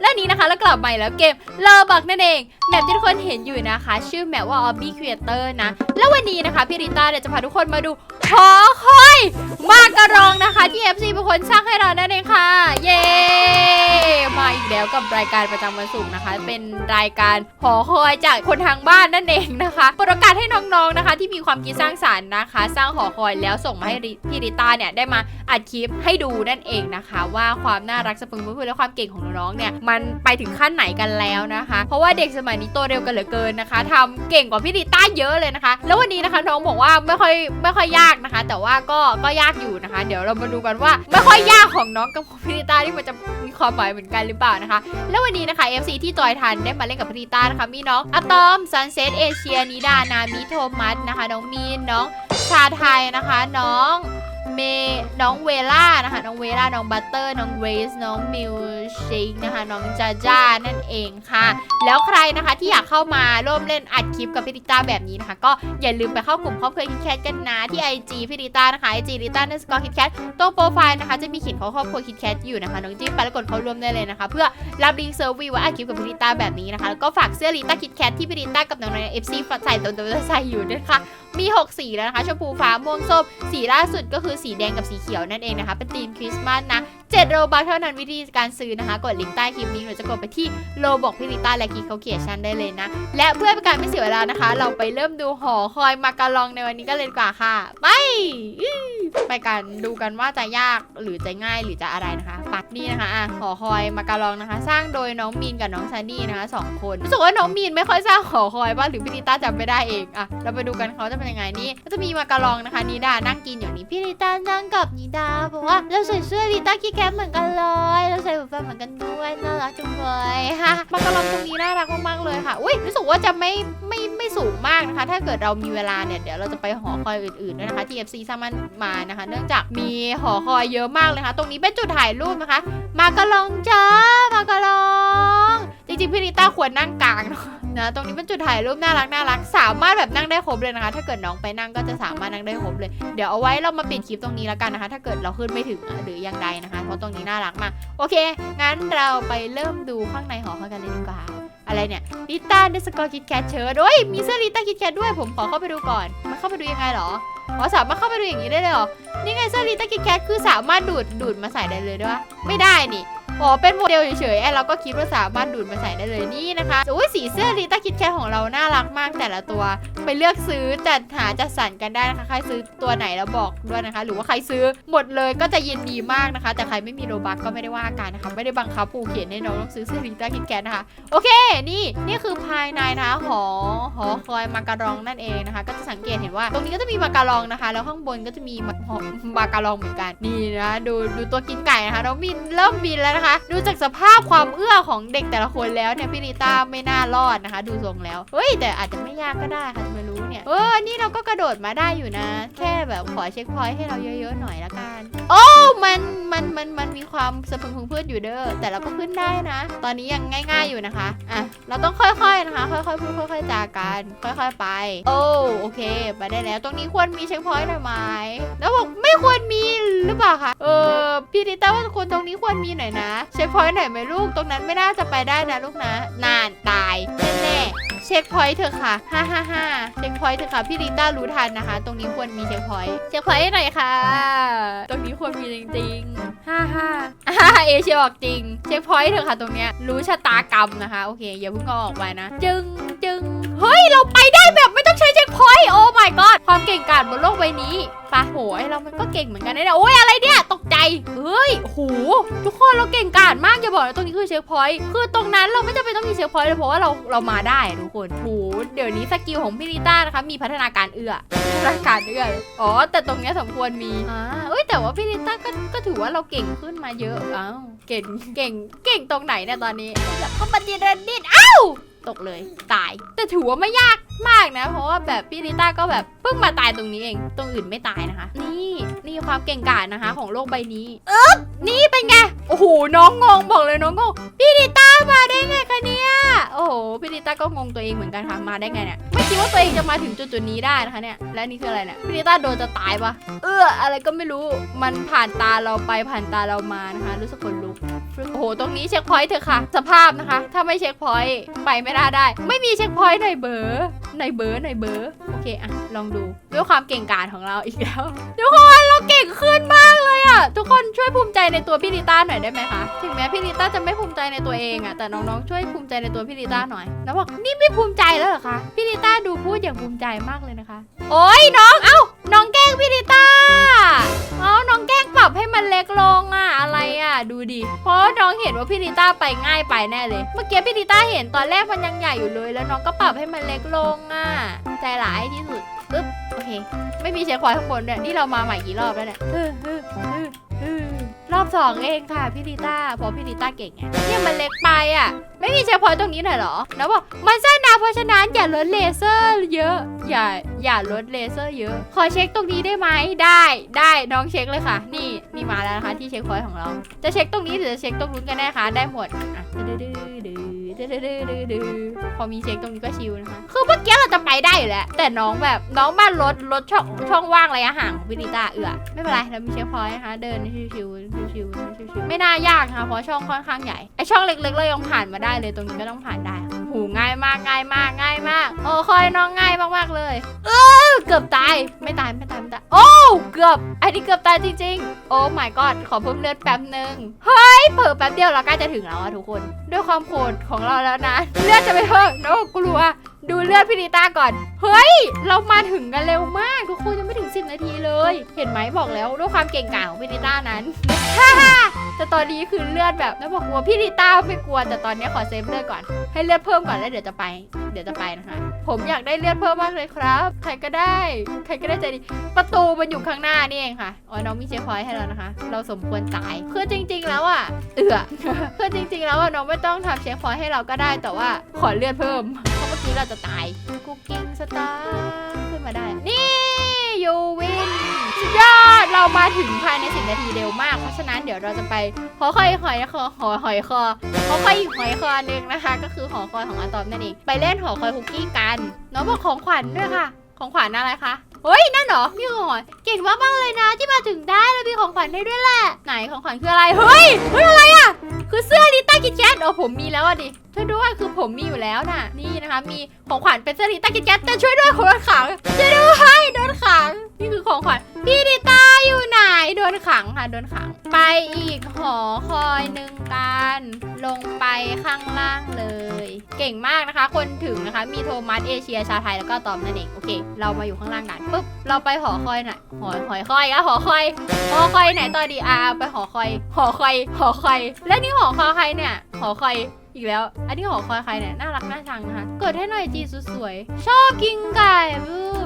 และนี้นะคะ แล้วกลับมาอีกแล้วเกมเลอบักนั่นเองแมปที่ทุกคนเห็นอยู่นะคะ ชื่อแมปว่า Obby Creator นะ แล้ววันนี้นะคะพี่ริต้าเนี่ยจะพาทุกคนมาดูหอคอยมากระรองนะคะ ที่ FC เป็นคนสร้างให้เรานั่นเองค่ะ เย้มาอีกแล้วกับรายการประจำวันศุกร์นะคะ เป็นรายการหอคอยจากคนทางบ้านนั่นเองนะคะเปิดกาสให้น้องๆนะคะ ที่มีความคิดสร้างสรรค์นะคะ สร้างหอคอยแล้วส่งมาให้พี่ริต้าเนี่ยได้มาอัดคลิปให้ดูนั่นเองนะคะ ว่าความน่ารักสะพรึงพูดและความเก่งของน้องๆเนี่ยมันไปถึงขั้นไหนกันแล้วนะคะ เพราะว่าเด็กสมัยนี้โตเร็วกันเหลือเกินนะคะทำเก่งกว่าพี่ริต้าเยอะเลยนะคะ แล้ววันนี้นะคะน้องบอกว่าไม่ค่อยไม่ค่อยยากนะคะ แต่ว่าก็ก็ยากอยู่นะคะ เดี๋ยวเรามาดูกันว่าไม่ค่อยยากของน้องกับพี่ริต้าที่มันจะมีความหมายเหมือนกันหรือเปล่านะคะ แล้ววันนี้นะคะ FC ที่จอยทันได้มาเล่นกับพี่ริต้านะคะมีน้องอะตอมซันเซตเอเชียนิดานามิโทมัสนะคะ น้องมีนน้องชาไทยนะคะ น้อง เมน้องเวล่านะคะ น้องเวล่า น้องบัตเตอร์ น้องเรสน้องมิวชิกนะคะ น้องจาจ้านั่นเองค่ะ แล้วใครนะคะที่อยากเข้ามาร่วมเล่นอัดคลิปกับพี่ริต้าแบบนี้นะคะ ก็อย่าลืมไปเข้ากลุ่มครอบครัวคิดแคทกันนะ ที่ IG พี่ริต้านะคะ IG ริต้าเนสกอร์คิดแคทตรงโปรไฟล์นะคะ จะมีเขียนข้อครอบครัวคิดแคทอยู่นะคะ น้องจิ้มไปแล้วกดเข้าร่วมได้เลยนะคะ เพื่อรับลิงก์เซอร์วีว่าอัดคลิปกับพี่ริต้าแบบนี้นะคะ แล้วก็ฝากเสื้อริต้าคิดแคทที่พี่ริต้ากับน้องในเอฟซีใส่ตัวตัวใส่อยู่ด้วยค่ะมี 6 สีแล้วนะคะ ชมพูฟ้าม่วงส้ม สีล่าสุดก็คือสีแดงกับสีเขียวนั่นเองนะคะ เป็นธีมคริสต์มาสนะ 7โรบัคเท่านั้นวิธีการซื้อนะคะ กดลิงก์ใต้คลิปนี้หรือจะกดไปที่โลบอกพี่ลิต้าและกีเขาเขียชันได้เลยนะ และเพื่อเป็นการไม่เสียเวลานะคะ เราไปเริ่มดูหอคอยมาการองในวันนี้กันเลยดีกว่าค่ะ ไป ไปกันดูกันว่าจะยากหรือจะง่ายหรือจะอะไรนะคะปักนี่นะคะอะหอคอยมาการองนะคะ สร้างโดยน้องมีนกับน้องซันนี่นะคะสองคนรู้สึกว่าน้องมีนไม่ค่อยสร้างหอคอยบ้างหรือพี่ลิต้าจำไม่ได้เองอะเราไปดูกันเขาจะเป็นยังไงนี่ก็จะมีมาการองนะคะนิดานั่งกินอยู่นี่พี่ลิต้านั่งกับนิดาบอกว่าเราใส่เสื้อลิต้าคิดแคปเหมือนกันเลย เราใส่หูฟังเหมือนกันด้วยน่ารักจังเลยฮะมาการองตรงนี้น่ารักมากๆเลยค่ะ อุ้ยรู้สึกว่าจะไม่ไม่ไม่สูงมากนะคะ ถ้าเกิดเรามีเวลาเนี่ยเดี๋ยวเราจะไปหอคอยอื่นๆด้วยนะคะที่ FC สร้างมันมานะคะ เนื่องจากมีหอคอยเยอะมากเลยค่ะ ตรงนี้เป็นจุดถ่ายรูปนะคะ มาการองจ้ามากการอง จริงๆพี่ลิต้าควรนั่งกลางเนอะ นะตรงนี้เป็นจุดถ่ายรูปน่ารักน่ารักสามารถแบบนั่งได้ครบเลยนะคะ ถ้าเกิดน้องไปนั่งก็จะสามารถนั่งได้ครบเลย เดี๋ยวเอาไว้เรามาปิดคลิปตรงนี้แล้วกันนะคะ ถ้าเกิดเราขึ้นไม่ถึงหรือยังใดนะคะ เพราะตรงนี้น่ารักมากโอเค งั้นเราไปเริ่มดูข้างในหอคอยกันเลยดีกว่าอะไรเนี่ยลิต้าเดสกอร์คิดแคทเชิร์ดโอ้ยมีเสื้อลิต้าคิดแคทด้วยผมขอเข้าไปดูก่อน มันเข้าไปดูยังไงเหรออ๋อสามารถเข้าไปดูอย่างนี้ได้เลยเหรอ นี่ไงเสื้อลิต้าคิดแคทคือสามารถดูดดูดมาใส่ได้เลยด้วยวะไม่ได้นี่ อ๋อเป็นโมเดลเฉยๆไอเราก็คิดว่าสามารถดูดมาใส่ได้เลยนี่นะคะโอ้ยสีเสื้อลิต้าคิดแคทของเราน่ารักมากแต่ละตัว ไปเลือกซื้อจัดหาจัดสรรกันได้นะคะ ใครซื้อตัวไหนแล้วบอกด้วยนะคะ หรือว่าใครซื้อหมดเลยก็จะยินดีมากนะคะ แต่ใครไม่มีโรบักก็ไม่ได้ว่ากันนะคะ ไม่ได้บังคับผูกเขียนให้น้องต้องซื้อเสื้อลิต้าคิดแคทนะคะโอเคนี่นี่คือภายในนะคะหอหอคอยมาการองนั่นเองนะคะ ก็จะสังเกตเห็นว่า ตรงนี้ก็จะมีมาการองนะคะ แล้วข้างบนก็จะมีมาหอมาการองเหมือนกันนี่นะดูดูตัวกินไก่นะคะน้องบินเริ่มบินแล้วนะคะดูจากสภาพความเอื้อของเด็กแต่ละคนแล้วเนี่ยพี่ลิต้าไม่น่ารอดนะคะ ดูทรงแล้ว เฮ้ยแต่อาจจะไม่ยากก็ได้ค่ะจะไม่รู้ เนี่ยเออนี่เราก็กระโดดมาได้อยู่นะ แค่แบบขอเช็คพอยต์ให้เราเยอะๆหน่อยละกัน โอ้มันมันมันมันมีความสะพรึงพึงพืชอยู่เด้อแต่เราก็ขึ้นได้นะ ตอนนี้ยังง่าย ๆอยู่นะคะอะเราต้องค่อยๆนะคะ ค่อยๆพูดค่อย ๆจากันค่อย ๆ ไป โอ้โอเคไปได้แล้ว ตรงนี้ควรมีเช็คพอยต์หน่อยไหมแล้วบอกไม่ควรมีหรือเปล่าคะเออพี่ดิต้าว่าควรตรงนี้ควรมีหน่อยนะ เช็คพอยต์หน่อยไหมลูกตรงนั้นไม่น่าจะไปได้นะลูกนะ นานตายแน่ๆ เช็คพอยต์เถอะค่ะฮ่าฮ่าฮ่าเช็คพอยต์เถอะค่ะพี่ลิต้ารู้ทันนะคะ ตรงนี้ควรมีเช็คพอยต์เช็คพอยต์ให้หน่อยค่ะ ตรงนี้ควรมีจริงๆฮ่าฮ่าฮ่าเอเชียบอกจริง เช็คพอยต์เถอะค่ะ ตรงเนี้ยรู้ชะตากรรมนะคะ โอเคอย่าเพิ่งเอาออกไปนะ จึงจึงเฮ้ยเราไปได้แบบไม่ ต้องใช้เช็คพอยต์โอ้ my god ความเก่งกาจบนโลกใบนี้ปะโหไอเรามันก็เก่งเหมือนกันนะเนี่ยโอ้ยอะไรเนี่ยตกใจเฮ้ยโหทุกคนเราเก่งกาจมากอย่าบอกนะตรงนี้คือเช็คพอยต์คือตรงนั้นเราไม่จำเป็นต้องมีเช็คพอยต์เลยเพราะว่าเราเรามาได้ทุกคนโหเดี๋ยวนี้สกิลของพี่ลิต้านะคะมีพัฒนาการเอื้อพัฒนาการเอื้ออ๋อแต่ตรงเนี้ยสมควรมีอ่าเอ้ยแต่ว่าพี่ลิต้าก็ก็ถือว่าเราเก่งขึ้นมาเยอะอ้าวเก่งเก่งเก่งตรงไหนเนี่ยตอนนี้แบบก็ปฏิเรนดิดอ้าว ตกเลยตาย แต่ถือว่าไม่ยากมากนะ เพราะว่าแบบพี่ลิต้าก็แบบเพิ่งมาตายตรงนี้เองตรงอื่นไม่ตายนะคะ นี่นี่ความเก่งกาจนะคะ ของโลกใบนี้ เอ๊บนี่เป็นไงโอ้โหน้องงงบอกเลยน้องงงพี่ดิต้ามาได้ไงคะเนี่ยโอ้โหพี่ดิต้าก็งงตัวเองเหมือนกันค่ะมาได้ไงเนี่ยไม่คิดว่าตัวเองจะมาถึงจุดจุดๆนี้ได้นะคะเนี่ยและนี่คืออะไรเนี่ยพี่ดิต้าโดนจะตายปะเอออะไรก็ไม่รู้มันผ่านตาเราไปผ่านตาเรามานะคะรู้สึกขนลุก โอ้โห ตรงนี้เช็คพอยต์เถอะค่ะ สภาพนะคะ ถ้าไม่เช็คพอยต์ไปไม่ได้ได้ ไม่มีเช็คพอยต์ในเบอร์ในเบอร์ในเบอร์โอเคอะลองดูด้วยความเก่งกาจของเราอีกแล้วทุกคนเราเก่งขึ้นมากเลยอะทุกคนช่วยภูมิใจในตัวพี่ลิต้าหน่อยได้ไหมคะถึงแม้พี่ลิต้าจะไม่ภูมิใจในตัวเองอะแต่น้องๆช่วยภูมิใจในตัวพี่ลิต้าหน่อย แล้วบอกนี่ไม่ภูมิใจแล้วเหรอคะพี่ลิต้าดูพูดอย่างภูมิใจมากเลยนะคะ โอ้ยน้องเอ้าน้องแก ล้งพี่ดิต้าเอ้าน้องแกล้งปรับให้มันเล็กลงอะอะไรอะดูดิ เพราะน้องเห็นว่าพี่ดิต้าไปง่ายไปแน่เลย เมื่อกี้พี่ดิต้าเห็นตอนแรกมันยังใหญ่อยู่เลย แล้วน้องก็ปรับให้มันเล็กลงอะใจร้ายที่สุดปึ๊บโอเค ไม่มีเช็คพอยข้างบนเนี่ยนี่เรามาใหม่กี่รอบแล้วเนี่ย รอบสองเองค่ะพี่ลิต้าเพราะพี่ลิต้าเก่งไงเนี่ยมันเล็กไปอะ ไม่มีเช็คพอยตรงนี้หน่อยหรอ แล้วบอกมันสั้นนะเพราะฉะนั้นอย่าลดเลเซอร์เยอะ อย่าอย่าลดเลเซอร์เยอะ ขอเช็คตรงนี้ได้ไหมได้ได้น้องเช็คเลยค่ะ นี่นี่มาแล้วนะคะที่เช็คพอยต์ของเรา จะเช็คตรงนี้หรือจะเช็คตรงนู้นกันแน่คะได้หมดอะดื้อ ดื้อดื้อดื้อดื้อพอมีเช็คตรงนี้ก็ชิลนะคะ คือเมื่อกี้เราจะไปได้อยู่แล้ว แต่น้องแบบน้องบ้านรถรถช่องช่องว่างระยะห่างของพินิต้าเอือไม่เป็นไรเรามีเช็คพอยต์นะคะ เดินชิวๆชิวๆชิวไม่น่ายากนะคะเพราะช่องค่อนข้างใหญ่ไอช่องเล็กๆเรายังผ่านมาได้เลยตรงนี้ก็ต้องผ่านได้ หูง่ายมากง่ายมากง่ายมาก โอ้คอยน้องง่ายมากๆเลย เออเกือบตายไม่ตายไม่ตายไม่ตายโอ้เกือบอันนี้เกือบตายจริงๆ โอ้ my god ขอเพิ่มเลือดแป๊บหนึ่งเฮ้ยเผลอแป๊บเดียวเราใกล้จะถึงแล้วอะทุกคน ด้วยความโหดของเราแล้วนะเลือดจะไม่เพิ่มโน้กลัวดูเลือดพี่นิต้าก่อน เฮ้ย เรามาถึงกันเร็วมากทุกคนยังไม่ถึง 10 นาทีเลย เห็นไหมบอกแล้วด้วยความเก่งกาจของพี่นิต้านั้น แต่ตอนนี้คือเลือดแบบแล้วบอกว่าพี่นิต้าไม่กลัว แต่ตอนนี้ขอเซฟเลือดก่อน ให้เลือดเพิ่มก่อนแล้วเดี๋ยวจะไป เดี๋ยวจะไปนะคะ ผมอยากได้เลือดเพิ่มมากเลยครับ ใครก็ได้ ใครก็ได้ใจดี ประตูมันอยู่ข้างหน้านี่เองค่ะ อ๋อ น้องมีเชฟพอยให้แล้วนะคะ เราสมควรตายคือจริง ๆ แล้วอะ เอือคือจริง ๆ แล้วอะน้องไม่ต้องทำเชฟพอยให้เราก็ได้ แต่ว่าขอเลือดเพิ่ม เพราะเมื่อกี้เราจะตาย คุกกิ้งสตาร์ขึ้นมาได้ นี่ยูวิน สุดยอด เรามาถึงภายใน10นาทีเร็วมาก เพราะฉะนั้นเดี๋ยวเราจะไปหอคอยหอยคอหอหอยคอหอคอยอีกหอยคอหนึ่งนะคะ ก็คือหอคอยของอาตอมนั่นเอง ไปเล่นหอคอยคุกกี้กัน น้องบอกของขวัญด้วยค่ะ ของขวัญอะไรคะ เฮ้ย นั่นเหรอพี่ของขวัญเก่งมากๆเลยนะที่มาถึงได้แล้วมีของขวัญให้ด้วยแหละ ไหนของขวัญคืออะไร เฮ้ย เฮ้ยอะไรอะ คือเสื้อลิต้ากิทแคทโอ้ผมมีแล้วอะดิช่วยด้วยคือผมมีอยู่แล้วน่ะ นี่นะคะ มีของขวัญเป็นเสื้อลิต้ากิทแคทแต่ช่วยด้วยผมโดนขังช่วยด้วยโดนขัง นี่คือของขวัญพี่ลิต้าอยู่ไหนโดนขังค่ะโดนขัง ไปอีกหอคอยหนึ่งกันลงไปข้างล่างเลย เก่งมากนะคะ คนถึงนะคะ มีโทมัสเอเชียชาไทยแล้วก็ตอมนั่นเองโอเค เรามาอยู่ข้างล่างกันปุ๊บเราไปหอคอยหน่อยหอหอยคอยอะหอคอยหอคอยไหนต่อดีอาไปหอคอย หอคอย หอคอย และนี่หหอคอยใครเนี่ย หอคอยอีกแล้ว อันนี้หอคอยใครเนี่ย น่ารักน่าชังนะคะเกิดให้หน่อยจีสวยๆชอบกินไก่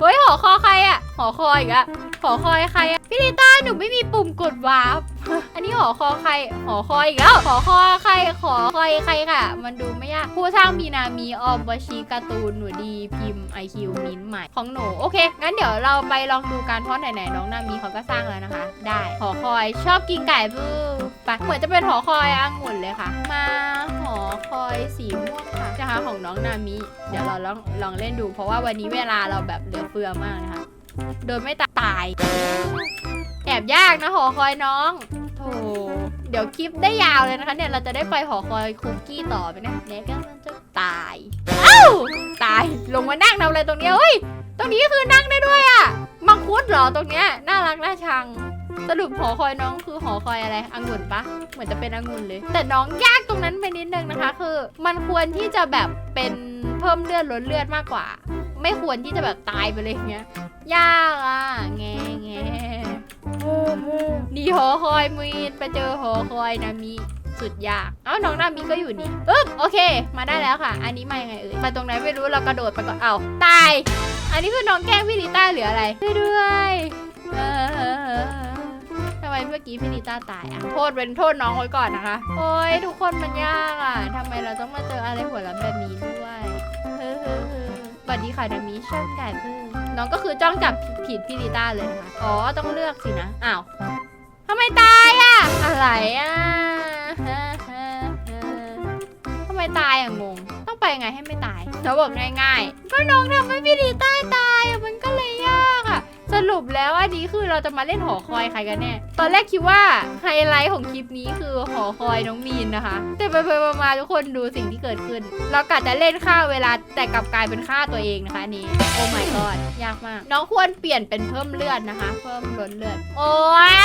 เฮ้ยหอคอยใครอะ หอคอยอีกอะหอคอยใครอะพี่ลิต้าหนูไม่มีปุ่มกดวาร์ปอันนี้หอคอใคร หอคอยอีกแล้วหอคอใครขอคอยใครค่ะ มันดูไม่ยากผู้สร้างมีนามีออมวชีการ์ตูนหนูดีพิมพ์ไอคิวมินใหม่ของหนูโอเค งั้นเดี๋ยวเราไปลองดูกันเพราะไหนๆน้องนามีเขาก็สร้างแล้วนะคะ ได้หอคอยชอบกินไก่บูไปเหมือนจะเป็นหอคอยองุ่นเลยค่ะ มาหอคอยสีม่วงค่ะนะคะของน้องนามิเดี๋ยวเราลองลองเล่นดู เพราะว่าวันนี้เวลาเราแบบเหลือเฟือมากนะคะ โดยไม่ตายแอบยากนะหอคอยน้องโธ่เดี๋ยวคลิปได้ยาวเลยนะคะเนี่ยเราจะได้ไปหอคอยคุกกี้ต่อไปนะเนี่ยก็มันจะตายเอ้าตายลงมานั่งทำอะไรตรงเนี้ยเฮ้ยตรงนี้คือนั่งได้ด้วยอะมังคุดเหรอตรงเนี้ยน่ารักน่าชังสรุปหอคอยน้องคือหอคอยอะไรอังุ่นปะเหมือนจะเป็นอังุ่นเลย แต่น้องยากตรงนั้นไปนิดนึงนะคะ คือ มันควรที่จะแบบเป็นเพิ่มเลือดลดเลือดมากกว่า ไม่ควรที่จะแบบตายไปเลยอย่างเงี้ย ยากอะ แงแงนี่หอคอยมีนไปเจอหอคอยนามิสุดยาก เอ้าน้องนามิก็อยู่นี่อึ๊บโอเค มาได้แล้วค่ะ อันนี้มายังไงเอ่ย มาตรงไหนไม่รู้เรากระโดดไปก่อนเอ้าตาย อันนี้คือน้องแกล้งพี่ลิต้าหรืออะไรด้วยทำไมเมื่อกี้พี่ลิต้าตายอะ โทษเป็นโทษน้องไว้ก่อนนะคะ โอ้ยทุกคนมันยากอะทำไมเราต้องมาเจออะไรหัวเราะแบบนี้ด้ว วัสดีค่ะนามิช่นไก่เพื่อน้องก็คือจ้องจับผิดพี่ลิต้าเลยนะคะอ๋อต้องเลือกสินะอ้าวทำไมตายอะ อะไรอะทำไมตายอะงง ต้องไปไงให้ไม่ตายเขาบอกง่ายๆ ก็น้องทำให้พี่ลิต้าตายมันก็เลย สรุปแล้วอันนี้คือเราจะมาเล่นหอคอยใครกันแน่ ตอนแรกคิดว่าไฮไลท์ของคลิปนี้คือหอคอยน้องมีนนะคะ แต่ไปไปๆมาทุกคนดูสิ่งที่เกิดขึ้น เรากะจะเล่นฆ่าเวลาแต่กลับกลายเป็นฆ่าตัวเองนะคะนี้ โอ้ my god ยากมาก น้องควรเปลี่ยนเป็นเพิ่มเลือดนะคะ เพิ่มล้นเลือด โอ้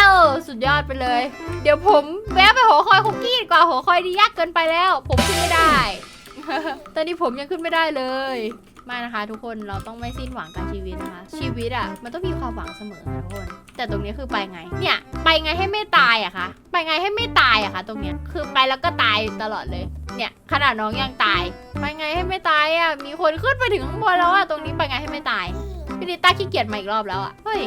วสุดยอดไปเลย เดี๋ยวผมแวะไปหอคอยคุกกี้ดีกว่าหอคอยดียากเกินไปแล้ว ผมขึ้นไม่ได้ ตอนนี้ผมยังขึ้นไม่ได้เลย ไมานะคะ ทุกคนเราต้องไม่สิ้นหวังกับชีวิตนะคะ ชีวิตอะ่ะมันต้องมีความหวังเสมอค่ะทุกคน แต่ตรงนี้คือไปไง เนี่ย ไปไงให้ไม่ตายอะคะไปไงให้ไม่ตายอะคะตรงเนี้ยคือไปแล้วก็ตายตลอดเลย เนี่ยขนาดน้องยังตาย ไปไงให้ไม่ตายอะมีคนขึ้นไปถึงข้างบนแล้วอะตรงนี้ไปไงให้ไม่ตาย พี่ดิต้าขี้เกียจมาอีกรอบแล้วอะเฮ้ย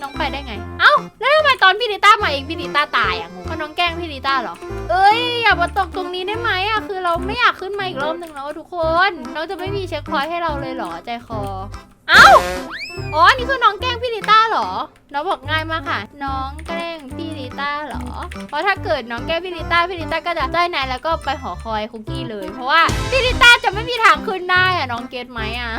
น้องไปได้ไง เอ้า แล้วทำไมตอนพี่ดิต้ามาเองพี่ดิต้าตายอะงงเพราะน้องแกล้งพี่ดิต้าเหรอ เอ้ย อย่ามาตกตรงนี้ได้ไหมอะคือเราไม่อยากขึ้นมาอีกรอบหนึ่งแล้วอะทุกคนน้องจะไม่มีเช็คพอยต์ให้เราเลยเหรอใจคอ เอ้า อ๋อ นี่คือน้องแกล้งพี่ดิต้าเหรอ น้องบอกง่ายมากค่ะ น้องแกล้งพี่ ลิต้าเหรอ เพราะถ้าเกิดน้องแก้พี่ลิต้าพี่ลิต้าก็จะได้นายแล้วก็ไปหอคอยคุกกี้เลย เพราะว่าพี่ลิต้าจะไม่มีทางขึ้นได้อะน้องเก็ตไหมอะ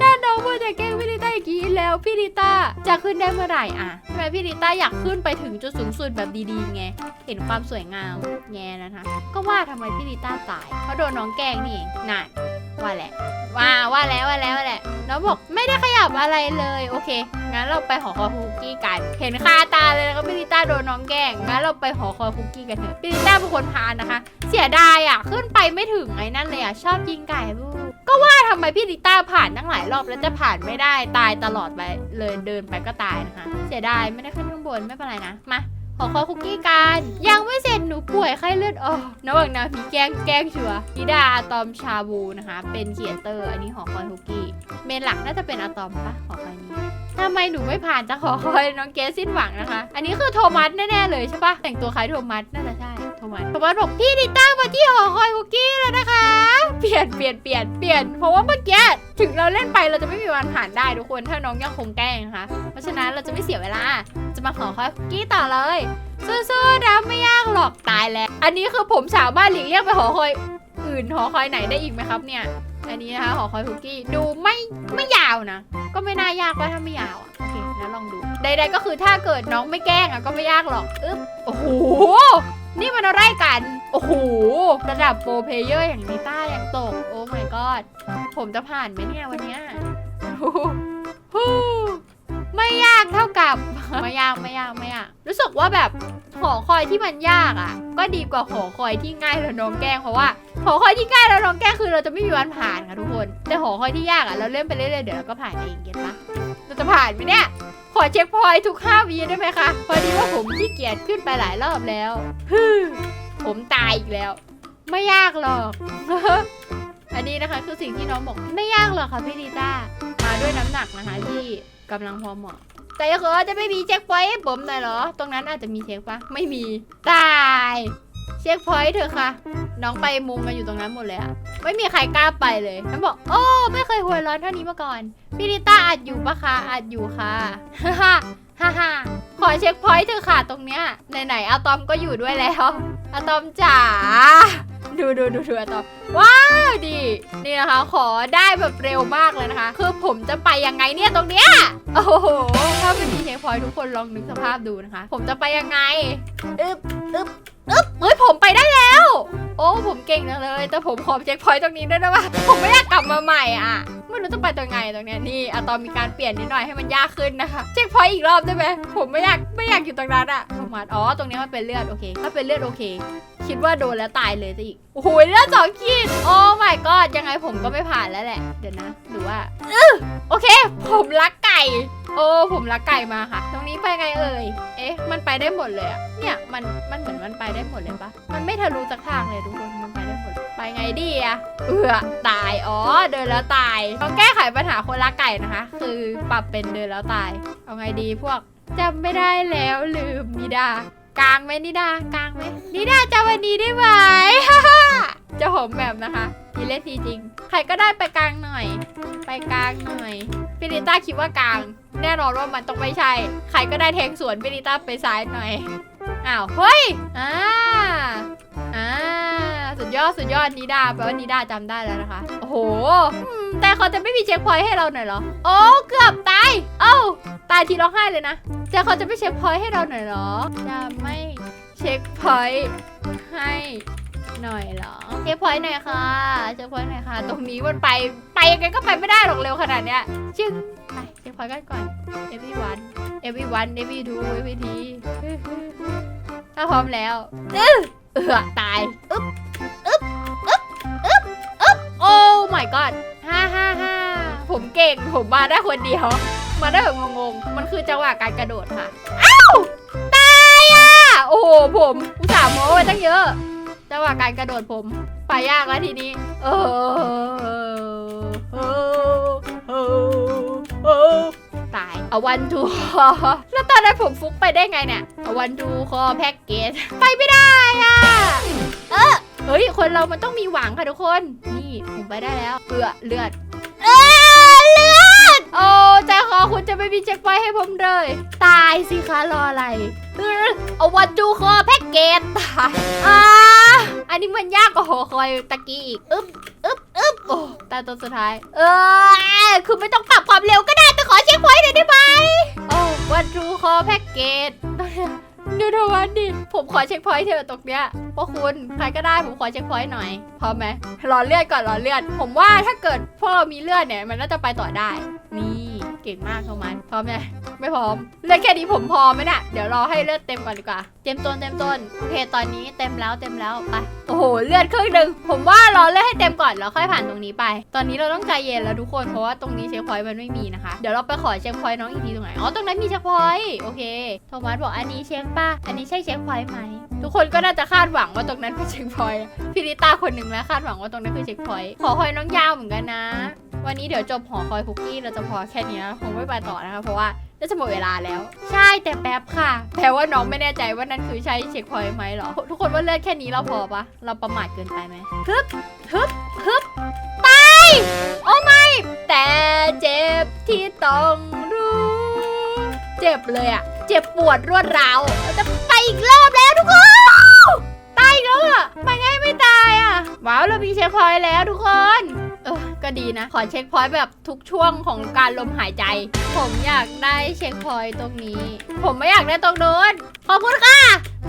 ถ้าน้องพูดจะแก้พี่ลิต้าอย่างนี้แล้วพี่ลิต้าจะขึ้นได้เมื่อไหร่อะทำไมพี่ลิต้าอยากขึ้นไปถึงจุดสูงสุดแบบดีๆไง เห็นความสวยงามแง่นะคะ ก็ว่าทำไมพี่ลิต้าตาย เพราะโดนน้องแกล้งนี่เองนั่น ว่าแหละว่าว่าแล้วว่าแล้วว่าแหละน้องบอกไม่ได้ขยับอะไรเลยโอเค งั้นเราไปหอคอยคุกกี้กัน เห็นคาตาเลยแล้วก็พี่ลิต้าโดนน้องแกล้งงั้นเราไปหอคอยคุกกี้กันเถอะพี่ลิต้าเป็นคนพานะคะ เสียดายอะขึ้นไปไม่ถึงไอ้นั่นเลยอะชอบยิงไก่บูก็ว่าทำไมพี่ลิต้าผ่านตั้งหลายรอบแล้วจะผ่านไม่ได้ตายตลอดไปเลยเดินไปก็ตายนะคะ เสียดายไม่ได้ขึ้นข้างบนไม่เป็นไรนะมา ขอคอยคุกกี้กัน ยังไม่เสร็จหนูป่วยไข้เลือดออกระหว่างนาพีแกล้งแกล้งชัวร์นิดาอะตอมชาบูนะคะ เป็นเขียนเตอร์ อันนี้หอคอยคุกกี้ เมนหลักน่าจะเป็นอะตอมปะหอคอยนี้ทำไมหนูไม่ผ่านจะขอคอยน้องเกสสิ้นหวังนะคะ อันนี้คือโทมัสแน่ๆเลยใช่ปะแต่งตัวคล้ายโทมัสน่าจะใช่ โทมัสโทมัสบอกพี่ดิต้ามาที่หอคอยคุกกี้แล้วนะคะ เปลี่ยนเปลี่ยนเปลี่ยนเปลี่ยน เพราะว่าเมื่อกี้ถึงเราเล่นไปเราจะไม่มีวันผ่านได้ทุกคน ถ้าน้องยังคงแกล้งนะคะ เพราะฉะนั้นเราจะไม่เสียเวลา จะมาขอคอยคุกกี้ต่อเลยสู้ๆนะไม่ยากหรอกตายแล้ว อันนี้คือผมสามารถหลีกเลี่ยงไปหอคอยอื่นหอคอยไหนได้อีกไหมครับเนี่ย อันนี้นะคะหอคอยคุกกี้ดูไม่ไม่ยาวนะ ก็ไม่น่ายากว่าถ้าไม่ยาวอะโอเคแล้วลองดู ใดๆก็คือถ้าเกิดน้องไม่แกล้งอะก็ไม่ยากหรอก อึ๊บ โอ้โห นี่มันอะไรกัน โอ้โห ระดับโปรเพลเยอร์อย่างนิต้าอย่างตก โอ้ my god ผมจะผ่านไหมเนี่ยวันเนี้ยฮู้ไม่ยากเท่ากับ ไม่ยากไม่ยากไม่ยาก รู้สึกว่าแบบหอคอยที่มันยากอะ ก็ดีกว่าหอคอยที่ง่ายแล้วน้องแกล้งเพราะว่าหอคอยที่ง่ายแล้วน้องแกล้งคือเราจะไม่มีวันผ่านค่ะทุกคน แต่หอคอยที่ยากอะเราเล่นไปเรื่อยๆเดี๋ยวเราก็ผ่านเองเก็ตปะ เราจะผ่านไหมเนี่ย ขอเช็คพอยทุก5วีได้ไหมคะ พอดีว่าผมขี้เกียจขึ้นไปหลายรอบแล้วฮึผมตายอีกแล้ว ไม่ยากหรอก อันนี้นะคะคือสิ่งที่น้องบอกไม่ยากหรอกค่ะพี่ดีต้า มาด้วยน้ำหนักนะคะที่กำลังพอเหมาะแต่ก็คือว่าจะไม่มีเช็คพอยต์ให้ผมหน่อยเหรอ ตรงนั้นอาจจะมีเช็คปะไม่มี ตาย เช็คพอยต์เถอะค่ะ น้องไปมุมกันอยู่ตรงนั้นหมดเลยอะไม่มีใครกล้าไปเลยน้องบอก โอ้ไม่เคยหัวร้อนเท่านี้มาก่อน พี่ลิต้าอัดอยู่ปะคะอัดอยู่ค่ะฮ่าฮ่าฮ่าฮ่าขอเช็คพอยต์เถอะค่ะตรงเนี้ยไหนๆอะตอมก็อยู่ด้วยแล้วอะตอมจ๋า ดูดูดูดูอะตอว้าวดีนี่นะคะ ขอได้แบบเร็วมากเลยนะคะ คือผมจะไปยังไงเนี่ยตรงเนี้ยโอ้โหถ้าไม่มีเช็คพอยทุกคนลองนึกสภาพดูนะคะ ผมจะไปยังไงอึบอึบอึบเฮ้ยผมไปได้แล้ว โอ้ผมเก่งจังเลย แต่ผมขอเช็คพอยต์ตรงนี้ด้วยนะว่าผมไม่อยากกลับมาใหม่อะไม่รู้จะไปตรงไงตรงเนี้ยนี่อะตอมมีการเปลี่ยนนิดหน่อยให้มันยากขึ้นนะคะเช็คพอยต์อีกรอบได้ไหมผมไม่อยากไม่อยากอยู่ตรงนั้นอะโทมัสอ๋อตรงนี้มันเป็นเลือดโอเค ถ้าเป็นเลือดโอเค คิดว่าโดนแล้วตายเลยจะอีก โอ้โหเลือดสองขีด โอ้ my god ยังไงผมก็ไม่ผ่านแล้วแหละ เดี๋ยวนะ หรือว่าอื้อโอเค ผมรักไก่ โอ้ ผมรักไก่มาค่ะ ตรงนี้ไปไงเอ่ย เอ๊ะ มันไปได้หมดเลยอะเนี่ย มัน มันเหมือนมันไปได้หมดเลยปะมันไม่ทะลุสักทางเลยทุกคน มันไปได้หมด ไปไงดีอะเอือตาย อ๋อ เดินแล้วตายต้องแก้ไขปัญหาคนรักไก่นะคะ คือปรับเป็นเดินแล้วตาย เอาไงดีพวกจำไม่ได้แล้วลืมนิดา กลางไหมนิดากลางไหมนิดาจะวันนี้ได้ไหม จะหอมแบบนะคะทีเล่นทีจริง ใครก็ได้ไปกลางหน่อย ไปกลางหน่อยพิริต้าคิดว่ากลาง แน่นอนว่ามันต้องไม่ใช่ ใครก็ได้แทงสวนพิริต้าไปซ้ายหน่อยอ้าวเฮ้ยอ่าอ่า สุดยอดสุดยอดนิดาแปลว่านิดาจำได้แล้วนะคะ โอ้โหอืมแต่เขาจะไม่มีเช็คพอยต์ให้เราหน่อยเหรอ โอ้เกือบตาย เอ้าตายทีร้องไห้เลยนะ แต่เขาจะไม่เช็คพอยต์ให้เราหน่อยเหรอ จะไม่เช็คพอยต์ให้หน่อยเหรอ เช็คพอยต์หน่อยค่ะ เช็คพอยต์หน่อยค่ะ ตรงนี้มันไปไปยังไงก็ไปไม่ได้หรอกเร็วขนาดเนี้ยจึงไปเช็คพอยต์กันก่อน everyone everyone every two every t ถ้าพร้อมแล้ว อื้อเอือตาย อึ๊บ my god ฮ่าฮ่าฮ่าผมเก่ง ผมมาได้คนเดียว มาได้แบบงงๆ มันคือจังหวะการกระโดดค่ะ อ้าว ตายอะ โอ้โห ผมอุตส่าห์โม้ไว้ตั้งเยอะ จังหวะการกระโดดผมไปยากแล้วทีนี้ เออเออเออเออตายเอาวันทูคอแล้วตอนนั้นผมฟุกไปได้ไงเนี่ยเอาวันทูคอแพ็กเกจ ไปไม่ได้อะ เออ เฮ้ย คนเรามันต้องมีหวังค่ะทุกคน นี่ผมไปได้แล้วเอือเลือด เออเลือด โอ้ใจคอคุณจะไม่มีเช็คไว้ให้ผมเลย ตายสิคะรออะไรเออเอาวันดูคอแพ็กเกจตายอ่าอันนี้มันยากกว่าหอคอยตะกี้อีก อึ๊บอึ๊บอึ๊บโอ้ตายตัวสุดท้าย เออคือไม่ต้องปรับความเร็วก็ได้แต่ขอเช็คไว้หน่อยได้ไหมโอ้วันดูคอแพ็กเกจ ดูทวันดิ ผมขอเช็คพอยต์เถอตรงเนี้ยพวกคุณใครก็ได้ผมขอเช็คพอยต์หน่อย พร้อมไหมรอเลือดก่อนรอเลือด ผมว่าถ้าเกิดพวกเรามีเลือดเนี่ย มันน่าจะไปต่อได้ นี่ เก่งมากโทมันพร้อมไหมไม่พร้อมเลือดแค่นี้ผมพอไหมเนี่ยเดี๋ยวรอให้เลือดเต็มก่อนดีกว่าเต็มต้นเต็มต้นโอเคตอนนี้เต็มแล้วเต็มแล้วไปโอ้โหเลือดครึ่งหนึ่งผมว่ารอเลือดให้เต็มก่อนแล้วค่อยผ่านตรงนี้ไป ตอนนี้เราต้องใจเย็นแล้วทุกคนเพราะว่าตรงนี้เช็คพอยต์มันไม่มีนะคะเดี๋ยวเราไปขอเช็คพอยต์น้องอีกทีตรงไหนอ๋อตรงนั้นมีเช็คพอยต์โอเคโทมัสบอกอันนี้เช็คป่ะอันนี้ใช่เช็คพอยต์ไหมทุกคนก็น่าจะคาดหวังว่าตรงนั้นเป็นเช็คพอยต์พี่ลิต้าคนหนึ่งแล้วคาดหวังว่าตรงนั้นคือเช็คพอยต์ขอคอยน้องยาวเหมือนกันนะ วันนี้เดี๋ยวจบหอคอยคุกกี้เราจะพอแค่นี้นะคงไม่ไปต่อนะคะเพราะว่าน่าจะหมดเวลาแล้ว ใช่แต่แป๊บค่ะแปลว่าน้องไม่แน่ใจว่านั่นคือใช่เช็คพอยต์ไหมเหรอ ทุกคนว่าเลือดแค่นี้เราพอปะเราประมาทเกินไปไหมฮึบฮึบฮึบไป โอ้ไม่ แต่เจ็บที่ต้องรู้ เจ็บเลยอะเจ็บปวดรวดร้าวจะไปอีกรอบแล้วทุกคนตายอีกแล้วอะไปไงไม่ตายอะว้าวเรามีเช็คพอยต์แล้วทุกคนเออ ก็ดีนะ ขอเช็คพอยต์แบบทุกช่วงของการลมหายใจ ผมอยากได้เช็คพอยต์ตรงนี้ ผมไม่อยากได้ตรงโน้นขอบคุณค่ะ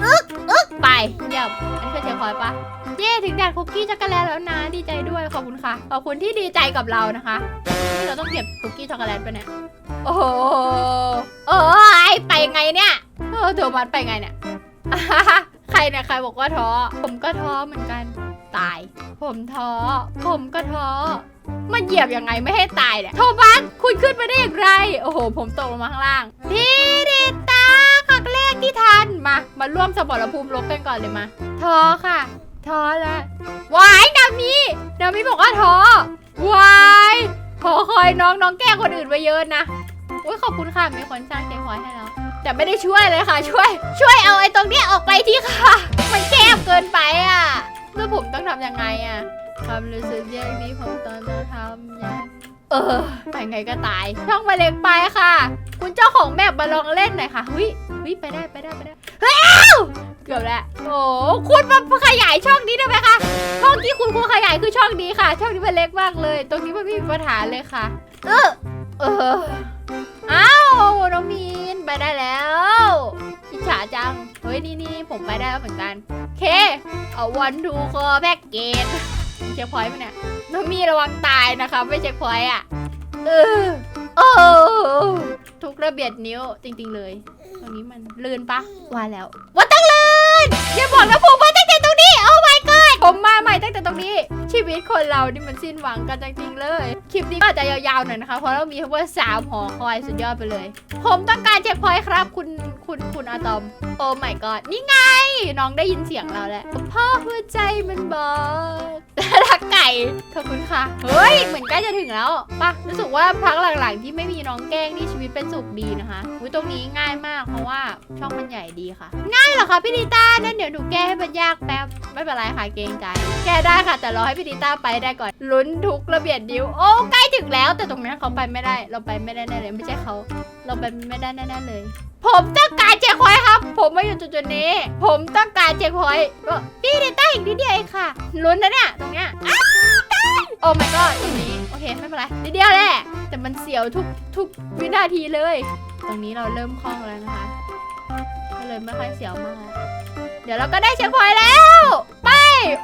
อึกอึกไปเยี่ยมอันนี้คือเช็คพอยต์ปะเย้ถึงแดดคุกกี้ช็อกโกแลตแล้วนะดีใจด้วยขอบคุณค่ะขอบคุณที่ดีใจกับเรานะคะนี่เราต้องเก็บคุกกี้ช็อกโกแลตไปเนี่ยโอ้โหโอ้ยไปไงเนี่ยเออโทมัสไปไงเนี่ย ใครเนี่ยใครบอกว่าท้อ ผมก็ท้อเหมือนกัน ตาย ผมท้อ ผมก็ท้อ มันเหยียบยังไงไม่ให้ตายเนี่ยโทมัสคุณขึ้นมาได้อย่างไร โอ้โห ผมตกลงมาข้างล่าง พี่ดิตาครั้งแรกที่ทัน มา มาร่วมสมรภูมิรบกันก่อนเลยมา ท้อค่ะ ท้อแล้ววายนามีนามีบอกว่าท้อวายขอคอยน้องน้องแก้คนอื่นไปเยอะนะอุ้ยขอบคุณค่ะมีคนสร้างเกมพอยต์ให้แล้ว แต่ไม่ได้ช่วยเลยค่ะ ช่วย ช่วยเอาไอ้ตรงเนี้ยออกไปที่ค่ะ มันแคบเกินไปอะแล้วผมต้องทำยังไงอะความรู้สึกแย่นี้ผมตอนจะทำยังเออไปไงก็ตายช่องมาเล็กไปค่ะ คุณเจ้าของแมปมาลองเล่นหน่อยค่ะหุยหุยไปได้ไปได้ไปได้เฮ้ยเกือบแล้วโอ้คุณมาขยายช่องนี้ได้ไหมคะช่องที่คุณควรขยายคือช่องนี้ค่ะ ช่องนี้มันเล็กมากเลย ตรงนี้มันไม่มีปัญหาเลยค่ะ เออเออ น้องมีนไปได้แล้วอิจฉาจัง เฮ้ย นี่นี่ผมไปได้แล้วเหมือนกันเค เอาวันดูคอแพ็กเกจเช็คพอยต์ไหมเนี่ยน้องมีนระวังตายนะคะไม่เช็คพอยต์อะเออโอ้ทุกระเบียดนิ้วจริง ๆ เลย ตรงนี้มันลื่นปะว่าแล้วว่าต้องลื่นอย่าบอกนะผมมา ผมมาใหม่ตั้งแต่ตรงนี้ ชีวิตคนเรานี่มันสิ้นหวังกันจริงๆเลย คลิปนี้ก็อาจจะยาวๆหน่อยนะคะ เพราะเรามีทั้งหมดสามหอคอยสุดยอดไปเลย ผมต้องการเช็คพอยต์ครับ คุณคุณคุณอะตอม โอ้ my god นี่ไง น้องได้ยินเสียงเราแล้วพ่อหัวใจมันบอกรักไก่ขอบคุณค่ะ เฮ้ย เหมือนใกล้จะถึงแล้วปะรู้สึกว่าพักหลังๆ ที่ไม่มีน้องแกล้งนี่ชีวิตเป็นสุขดีนะคะอุ้ยตรงนี้ง่ายมากเพราะว่าช่องมันใหญ่ดีค่ะ ง่ายเหรอคะพี่ดิต้านั่นเดี๋ยวหนูแก้ให้มันยากแป๊บไม่เป็นไรค่ะเกรงใจแกได้ค่ะ แต่รอให้พี่ดิต้าไปได้ก่อน ลุ้นทุกระเบียดนิ้ว โอ้ใกล้ถึงแล้ว แต่ตรงนั้นเขาไปไม่ได้ เราไปไม่ได้แน่เลย ไม่ใช่เขา เราเป็นไม่ได้แน่เลย ผมต้องการเช็คพอยต์ครับ ผมมาอยู่จุดๆนี้ ผมต้องการเช็คพอยต์ก็พี่เดต้าอีกนิดเดียวเองค่ะ ลุ้นนะเนี่ยตรงเนี้ยอ้าวใกล้โอ้ my god ตรงนี้ โอเค ไม่เป็นไรนิดเดียวแหละ แต่มันเสียวทุกทุกวินาทีเลย ตรงนี้เราเริ่มคล่องแล้วนะคะ ก็เลยไม่ค่อยเสียวมากแล้วเดี๋ยวเราก็ได้เช็คพอยต์แล้ว ไป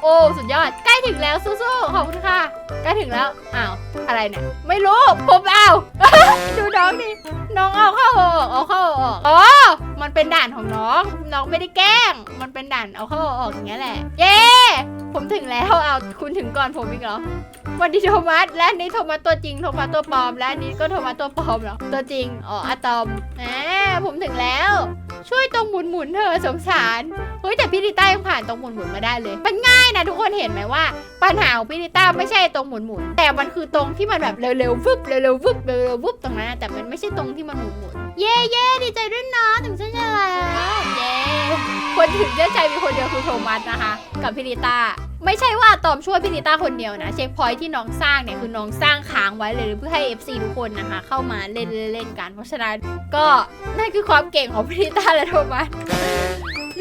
โอ้สุดยอด ใกล้ถึงแล้วสู้ๆขอบคุณค่ะ ใกล้ถึงแล้วอ้าวอะไรเนี่ย ไม่รู้ผมเอาดูน้องดิน้องเอาเข้าออกเอาเข้าออกอ๋อมันเป็นด่านของน้อง น้องไม่ได้แกล้ง มันเป็นด่านเอาเข้าออกอย่างเงี้ยแหละ เย้ ผมถึงแล้วเอาคุณถึงก่อนผมอีกเหรอวันนี้โทมัสและอันนี้โทมัสตัวจริงโทมัสตัวปลอม และอันนี้ก็โทมัสตัวปลอมเหรอตัวจริงอ๋ออะตอมแหมผมถึงแล้ว ช่วยตรงหมุนหมุนๆเธอสงสารเฮ้ยแต่พี่ดิต้ายังผ่านตรงหมุนหมุนๆมาได้เลย มันง่ายนะทุกคนเห็นไหมว่า ปัญหาของพี่ดิต้าไม่ใช่ตรงหมุนหมุนๆแต่มันคือตรงที่มันแบบเร็วๆวึบเร็วๆวึบเร็วๆวึบตรงนั้นแต่มันไม่ใช่ตรงที่มันหมุนหมุนๆเย่เย่ดีใจด้วยนะถึงเส้นชัยแล้วเย่คนถึงเส้นชัยมีคนเดียวคือโทมัสนะคะ กับพี่ดิต้า ไม่ใช่ว่าตอมช่วยพี่นิต้าคนเดียวนะ เช็คพอยที่น้องสร้างเนี่ยคือน้องสร้างค้างไว้เลยเพื่อให้ FC ทุกคนนะคะ เข้ามาเล่นเล่นกัน เพราะฉะนั้นก็นั่นคือความเก่งของพี่นิต้าและโทมัส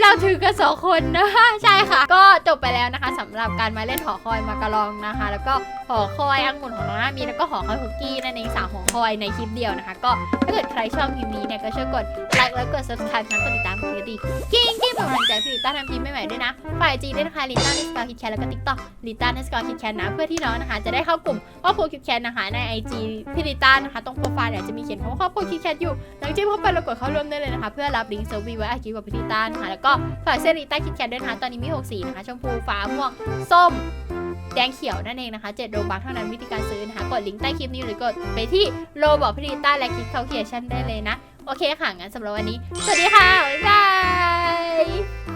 เราถือกันสองคนนะใช่ค่ะ ก็จบไปแล้วนะคะสำหรับการมาเล่นหอคอยมากระลองนะคะ แล้วก็หอคอยอังุ่นของน้องนามีแล้วก็หอคอยคุกกี้นั่นเองสามหอคอยในคลิปเดียวนะคะ ก็ถ้าเกิดใครชอบคลิปนี้เนี่ยก็ช่วยกดไลค์แล้วกด subscribe นะกดติดตามกดกระดิ่งกิ้งกิ้งเป็นกำลังใจพี่ลิต้าทำคลิปใหม่ๆด้วยนะฝ่ายจีด้วยนะคะลิต้าในสกอร์คิดแคทแล้วก็ติ๊กต็อกลิต้าในสกอร์คิดแคทนะเพื่อที่น้องนะคะ จะได้เข้ากลุ่มครอบครัวคิดแคทนะคะในไอจีพี่ลิต้านะคะตรงโปรไฟล์เนี่ยจะมีเขียนคำว่าครอบครัวคิดแคทอยู่หลังจิ้มเข้าไปแล้วกดเข้าร่วมได้เลยนะคะ เพื่อรับลิงก์เซอร์วีไว้อากิวกับพิธีต้านะคะแล้วกฝากเซรีต้าคิดแคทด้วยนะคะตอนนี้มี 6 สีนะคะ ชมพูฟ้าม่วงส้ม แดงเขียวนั่นเองนะคะ7โรบัคเท่านั้นวิธีการซื้อนะคะ กดลิงก์ใต้คลิปนี้หรือกดไปที่โลบอกพิธีต้าและคลิกเข้าเคียชั่นได้เลยนะ โอเคค่ะงั้นสำหรับวันนี้ สวัสดีค่ะ บ๊ายบาย